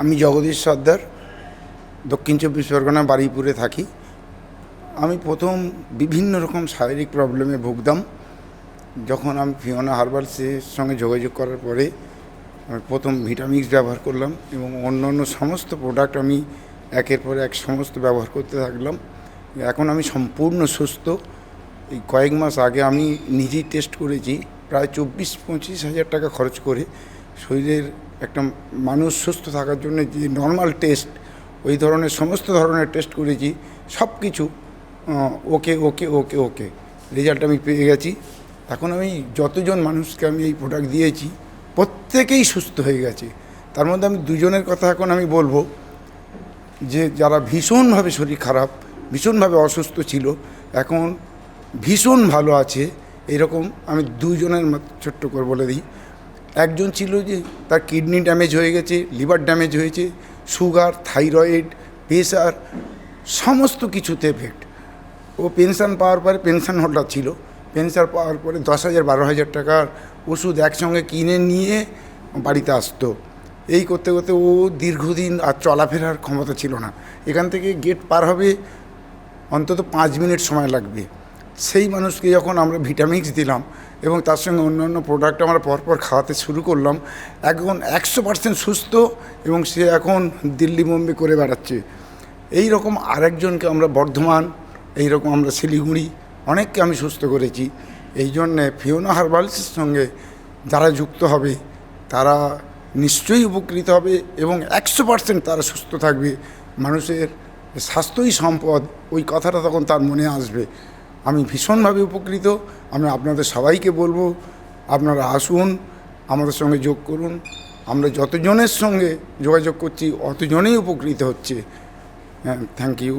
আমি জগদীশ সর্দার, দক্ষিণ চব্বিশ পরগনা, বারুইপুরে থাকি। আমি প্রথম বিভিন্ন রকম শারীরিক প্রবলেমে ভুগতাম। যখন আমি ফিওনা হার্বালসের সঙ্গে যোগাযোগ করার পরে আমি প্রথম ভিটামিক্স ব্যবহার করলাম এবং অন্য অন্য সমস্ত প্রোডাক্ট আমি একের পর এক সমস্ত ব্যবহার করতে থাকলাম। এখন আমি সম্পূর্ণ সুস্থ। এই কয়েক মাস আগে আমি নিজেই টেস্ট করেছি। প্রায় চব্বিশ পঁচিশ হাজার টাকা খরচ করে শরীরের একটা মানুষ সুস্থ থাকার জন্য যে নর্মাল টেস্ট ওই ধরনের সমস্ত ধরনের টেস্ট করেছি, সব কিছু ওকে ওকে ওকে ওকে। রেজাল্ট আমি পেয়ে গেছি। এখন আমি যতজন মানুষকে আমি এই প্রোডাক্ট দিয়েছি, প্রত্যেকেই সুস্থ হয়ে গেছে। তার মধ্যে আমি দুজনের কথা এখন আমি বলব, যে যারা ভীষণভাবে শরীর খারাপ, ভীষণভাবে অসুস্থ ছিল, এখন ভীষণ ভালো আছে, এরকম আমি দুজনের ছোট্ট করে বলে দিই। একজন ছিল যে তার কিডনি ড্যামেজ হয়ে গেছে, লিভার ড্যামেজ হয়েছে, সুগার, থাইরয়েড প্রেশার সমস্ত কিছুতে এফেক্ট ও পেনশন পাওয়ার পরে পেনশন হোল্ডার ছিল। পেনশন পাওয়ার পরে দশ হাজার, বারো হাজার টাকার ওষুধ একসঙ্গে কিনে নিয়ে বাড়িতে আসতো। এই করতে করতে ও দীর্ঘদিন আর চলাফেরার ক্ষমতা ছিল না। এখান থেকে গেট পার হবে, অন্তত পাঁচ মিনিট সময় লাগবে। সেই মানুষকে যখন আমরা ভিটামিক্স দিলাম এবং তার সঙ্গে অন্যান্য প্রোডাক্ট আমরা পরপর খাওয়াতে শুরু করলাম, এখন একশো পার্সেন্ট সুস্থ এবং সে এখন দিল্লি বোম্বে করে বেড়াচ্ছে। এই রকম আরেকজনকে আমরা বর্ধমান, এই রকম আমরা শিলিগুড়ি অনেককে আমি সুস্থ করেছি। এই জন্যে ফিওনা হার্বালসের সঙ্গে যারা যুক্ত হবে, তারা নিশ্চয়ই উপকৃত হবে এবং একশো পার্সেন্ট তারা সুস্থ থাকবে। মানুষের স্বাস্থ্যই সম্পদ, ওই কথাটা তখন তার মনে আসবে। আমি ভীষণভাবে উপকৃত। আমি আপনাদের সবাইকে বলব, আপনারা আসুন, আমাদের সঙ্গে যোগ করুন। আমরা যতজনের সঙ্গে যোগাযোগ করছি, অতজনেই উপকৃত হচ্ছে। হ্যাঁ থ্যাংক ইউ